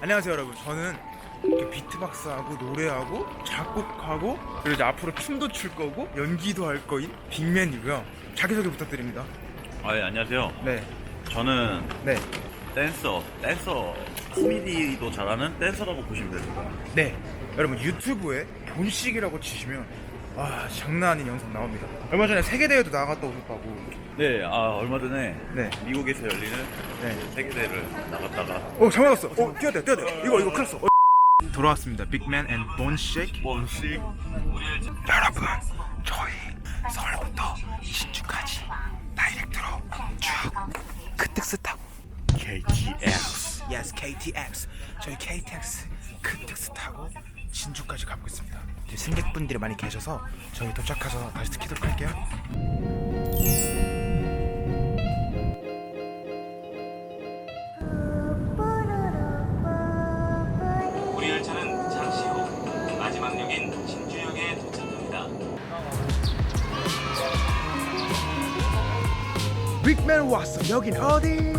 안녕하세요 여러분 저는 이렇게 비트박스하고 노래하고 작곡하고 그리고 이제 앞으로 춤도 출 거고 연기도 할 거인 빅맨이고요 자기소개 부탁드립니다 아, 예, 안녕하세요. 네 저는 네, 댄서, 댄서, 코미디도 잘하는 댄서라고 보시면 됩니다. 네. 여러분 유튜브에 본식이라고 치시면 와 장난 아닌 영상 나옵니다. 얼마 전에 세계 대회도 나갔다 오셨다고. 네, 아, 얼마 전에 네. 미국에서 열리는 네. 세계 대회를 나갔다가 어 잘못 왔어. 어 뛰어야 돼 뛰어야 돼. 이거 이거 큰일 났어. 어. 돌아왔습니다. 빅맨 앤 본식 본식 여러분 저희 서울부터 신주까지 다이렉트로 쭉 크특스 타고. KTX Yes KTX 저희 KTX 크특스 타고 진주까지 가고 있습니다 이제 승객분들이 많이 계셔서 저희 도착해서 다시 스키도록 할게요 우리 열차는 잠시 후 마지막 역인 진주역에 도착합니다. 빅맨 왔어 여긴 어디?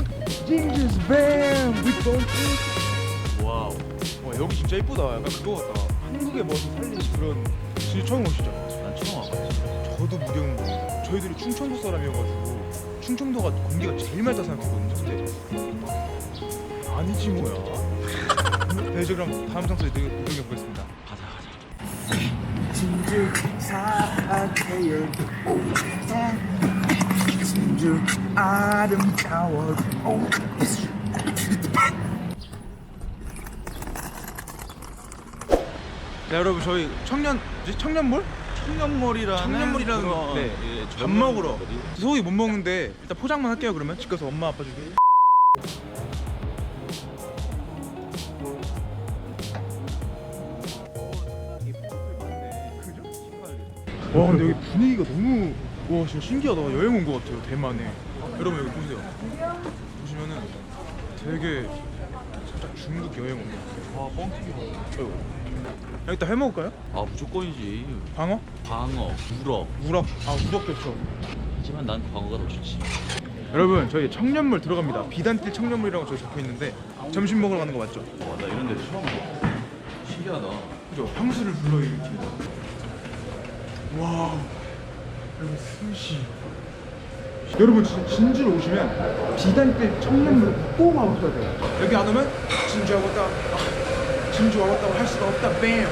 진주스 뱀 빅본식 와우. 와 여기 진짜 이쁘다 약간 그거 같다 한국의 멋을 살린 그런 진짜 처음 오시죠? 난 처음 와봤지. 저도 무경 저희들이 충청도 사람이어가지고 충청도가 공기가 제일 맑다 생각했거든요 근데 아니지 뭐야 네 이제 그럼 다음 장소에 이동해 보겠습니다 가자, 가자. 진주 사랑해요 진주 아름다워 네 여러분 저희 청년 뭐지? 청년몰? 청년몰이라는 청년몰이라는 거. 네. 예, 밥 젊은 먹으러 분들이 소고기 못 먹는데 일단 포장만 할게요 그러면 집 가서 엄마 아빠 주게 와 근데 여기 분위기가 너무 와 진짜 신기하다 여행 온 것 같아요 대만에 여러분 여기 보세요 보시면은 되게 살짝 중국 여행 온 것 같아요 와, 뻥튀기. 여기다 해 먹을까요? 아, 무조건이지. 광어? 광어, 우럭. 우럭 아 우럭 좋죠 하지만 난 광어가 더 좋지. 여러분 저희 청년물 들어갑니다 비단길 청년물이라고 저기 적혀 있는데 점심 먹으러 가는 거 맞죠? 와, 나 이런 데 처음 봐. 신기하다. 그죠? 향수를 불러일으킵니다 와우 여러분 스시 여러분 진, 진주로 오시면 비단길 청년물 꼭 와보셔야 돼요 여기 안 오면 진주 와봤다 아, 진주 와봤다고 할 수가 없다. 뱀.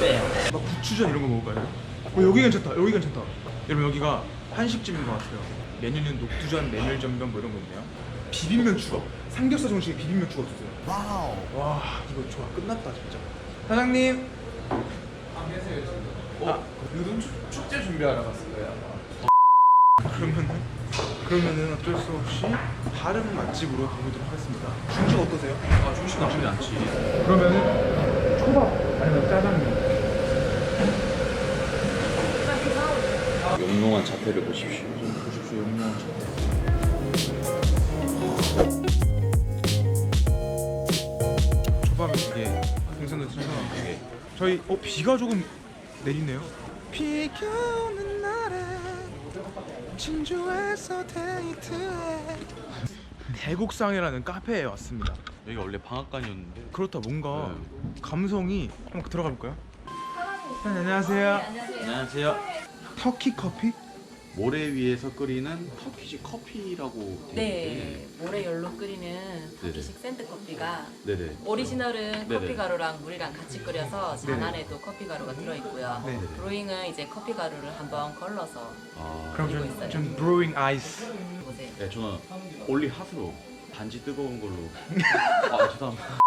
네. 막 부추전 이런 거 먹을까요? 어 여기 괜찮다. 여기 괜찮다. 여러분 여기가 한식집인 것 같아요. 메뉴는 녹두전, 메밀전병 뭐 이런 거 있네요. 비빔면 추가? 삼겹살 정식에 비빔면 추가 주세요. 와우. 와 이거 좋아. 끝났다 진짜. 사장님. 안 계세요 지금. 아. 요즘 축- 축제 준비하러 갔을 거예요 아마. 그러면은 그러면은 어쩔 수 없이 다른 맛집으로 가보도록 하겠습니다 중식 어떠세요? 아, 중식 나쁘지 않지. 그러면은 초밥 아니면 짜장면 영롱한 자태를 보십시오. 보십시오 영롱한 초밥이 되게 생선도 신선하게 저희 어 비가 조금 내리네요 비가 오는 날에 진주에서 데이트해 대곡상이라는 카페에 왔습니다 여기가 원래 방앗간이었는데. 그렇다 뭔가 네. 감성이 한번 들어가 볼까요? 네, 안녕하세요 안녕하세요. 터키 커피? 모래 위에서 끓이는 터키식 커피라고 되어 네, 있는데. 모래열로 끓이는 터키식 샌드 커피가 네네. 오리지널은 네네. 커피 가루랑 물이랑 같이 끓여서 잔 안에도 커피 가루가 들어있고요. 네. 브루잉은 이제 커피 가루를 한번 걸러서 아, 그럼 그리고 좀, 있어요. 좀 브루잉 아이스 보세요. 네, 저는 올리 핫으로 단지 뜨거운 걸로. 아, 죄송합니다.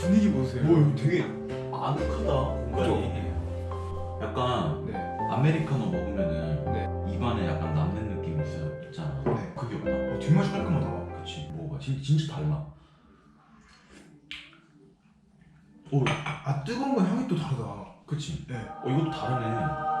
분위기 보세요 와, 여기 되게 아늑하다 공간이. 약간 네. 아메리카노 먹으면은 네. 입안에 약간 남는 느낌 있어 있잖아. 네. 그게 없다. 어, 뒷맛이 깔끔하다 그치. 먹어봐. 진, 진짜 달라. 오, 아 뜨거운 건 향이 또 다르다 그치. 네. 어, 이것도 다르네.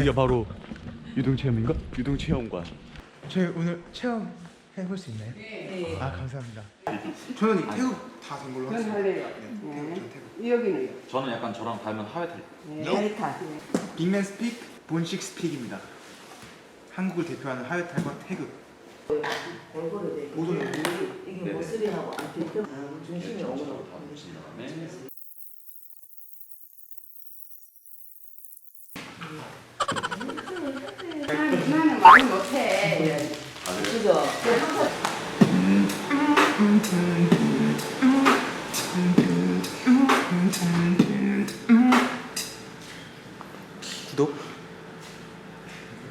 여기가 바로 유등체험인가? 유등체험관. 저희 오늘 체험 해볼 수 있나요? 네. 아 감사합니다. 저는 이 태국 다 된 걸로 하겠습니다. 할래요. 네, 저는 태국. 여기는요. 저는 약간 저랑 닮은 하회 탈. 데이터. 빅맨 스픽, 본식 스픽입니다. 한국을 대표하는 하회 탈과 태극. 모든 이게 모습이하고 안 뒤쪽 중심이 오므로. 못해. 그죠? 구독.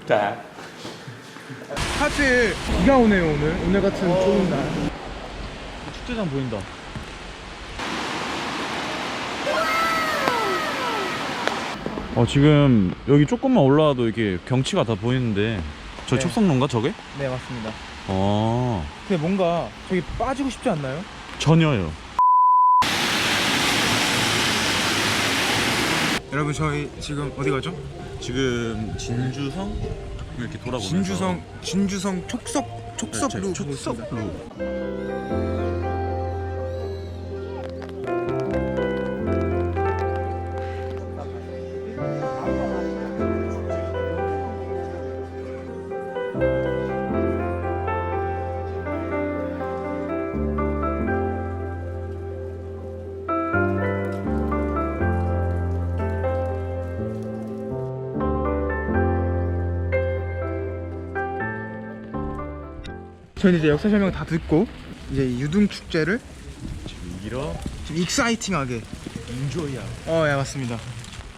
자. 하트에 비가 오네요 오늘. 오늘 같은 좋은 날. 축제장 보인다. 어 지금 여기 조금만 올라와도 이게 경치가 다 보이는데 저 네. 촉성로인가 저게? 네 맞습니다. 어 근데 뭔가 저기 빠지고 싶지 않나요? 전혀요. 여러분 저희 지금 어디 가죠? 지금 진주성 이렇게 돌아보면서 진주성 진주성 촉석 촉석루 네. 촉석루 저희는 이제 역사 설명 다 듣고 이제 이 유등 축제를 지금 이러 좀 익사이팅하게 인조이야. 어, 예 맞습니다.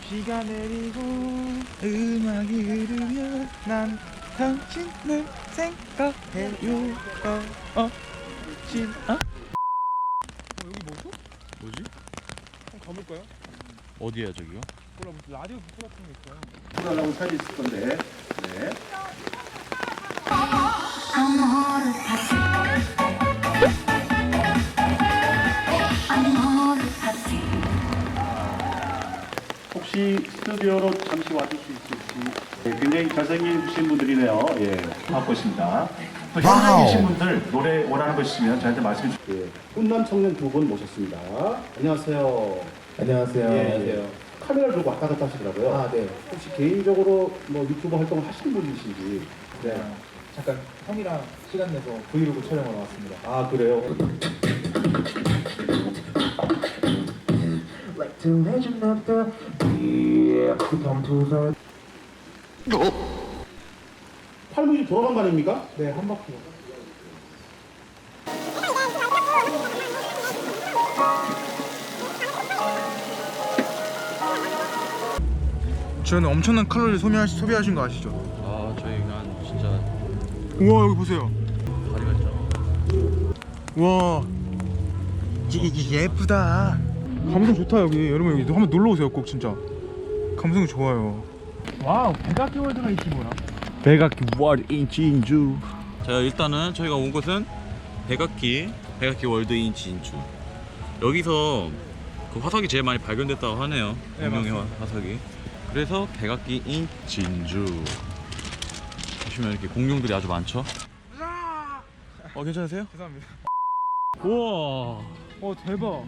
비가 내리고 음악이 흐르면 난 당신을 생각해요. 어, 어, 신, 어? 어 여기 뭐죠? 뭐지? 한번 가볼까요? 어디야 저기가? 몰라 무슨 라디오 부스 같은 거 있어요. 하려고 사진 있을 건데. 네. 혹시 스튜디오로 잠시 와줄 수 있을지. 네, 굉장히 잘생기신 분들이네요. 예, 갖고 있습니다. 또 현장에 계신 분들 노래 원하는 거 있으면 저한테 말씀해 주세요. 예, 훈남 청년 두 분 모셨습니다. 안녕하세요. 안녕하세요. 예, 카메라를 들고 왔다 갔다 하시더라고요. 아, 네. 혹시 개인적으로 뭐 유튜브 활동을 하시는 분이신지. 네. 잠깐 형이랑 시간 내서 브이로그 촬영하러 왔습니다. 아, 그래요? 팔무지 돌아간 거 아닙니까? 네, 한 바퀴. 저는 엄청난 칼로리 소비하, 소비하신 거 아시죠? 아 저희가 진짜 우와 여기 보세요. 다리가 있잖아. 와 이게, 이게 예쁘다. 감성 좋다 여기. 여러분 여기 한번 놀러 오세요 꼭 진짜. 감성 좋아요. 와우 백악기 월드가 있지 뭐라. 백악기 월드 인 진주. 자 일단은 저희가 온 곳은 백악기 백악기 월드 인 진주. 여기서 그 화석이 제일 많이 발견됐다고 하네요. 네, 공룡의 맞습니다. 화- 화석이. 그래서 백악기 인 진주. 보시면 이렇게 공룡들이 아주 많죠. 어 괜찮으세요? 죄송합니다. 우와. 어 대박.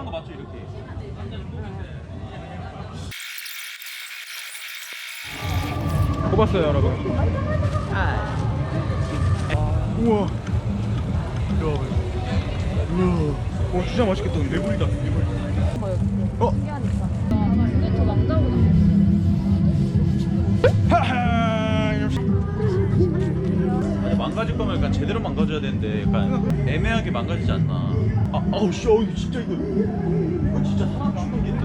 하는 거 맞죠 이렇게? 뽑았어요 여러분. 우와. 우와. 와 진짜 맛있겠다. 내불이다. 내불. 어. 하하. 망가질 거면 약간 제대로 망가져야 되는데 약간 애매하게 망가지지 않나. 아, 아우 씨 아우 진짜 이거. 이거 진짜 사람 죽는 게 있네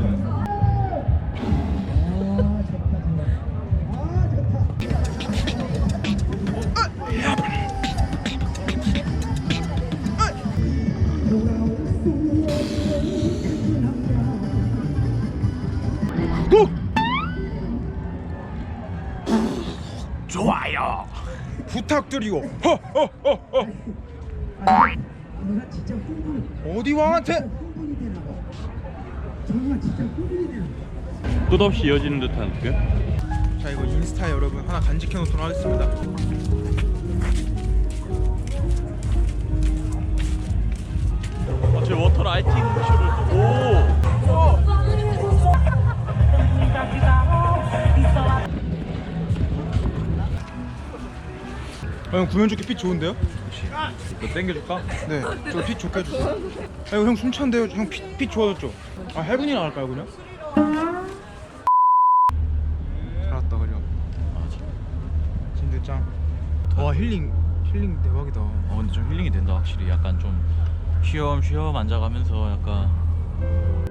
좋아요. 부탁드리고 허허허허. 어디 왕한테? 끝없이 이어지는 듯한 느낌? 자 이거 인스타에 여러분 하나 간직해 놓도록 하겠습니다. 아, 제 워터 라이팅 형 구면조끼 핏 좋은데요? 이거 땡겨줄까? 네, 저 핏 좋게 해주세요. 아, 형 숨찬데요? 형 핏, 핏 좋아졌죠? 아, 해군이 나갈까요, 그냥? 잘 왔다, 그려. 진짜 짱. 와, 힐링, 힐링 대박이다. 어 근데 좀 힐링이 된다 확실히 약간 좀 쉬엄쉬엄 앉아가면서 약간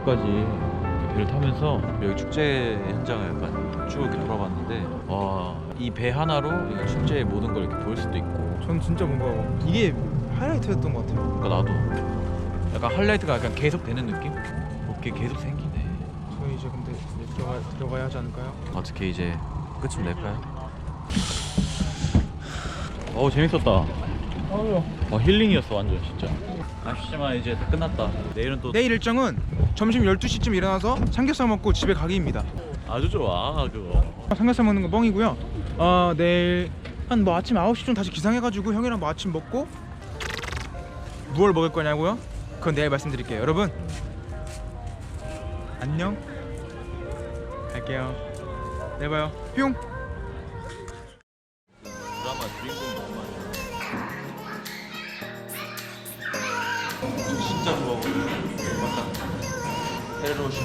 이때까지 배를 타면서 여기 축제 현장을 약간 쭉 이렇게 돌아봤는데 와 이 배 하나로 이 축제의 모든 걸 이렇게 볼 수도 있고 전 진짜 뭔가 이게 하이라이트였던 것 같아요. 그러니까 나도 약간 하이라이트가 약간 계속 되는 느낌? 어깨 계속 생기네 저희 이제 근데 들어가, 들어가야 하지 않을까요? 어떻게 이제 끝을 낼까요? 어우 재밌었다 와 힐링이었어 완전 진짜 아쉽지만 이제 다 끝났다 내일은 또 내일 일정은 점심 12시쯤 일어나서 삼겹살 먹고 집에 가기입니다. 아주 좋아 그거 삼겹살 먹는 거 뻥이고요. 어, 내일 한 뭐 아침 9시쯤 다시 기상해가지고 형이랑 뭐 아침 먹고 무얼 먹을 거냐고요? 그건 내일 말씀드릴게요. 여러분 안녕. 갈게요. 내일 봐요. 뿅. 드라마 주인공 너무 많아 진짜 좋아하고 맞다. 페레로시.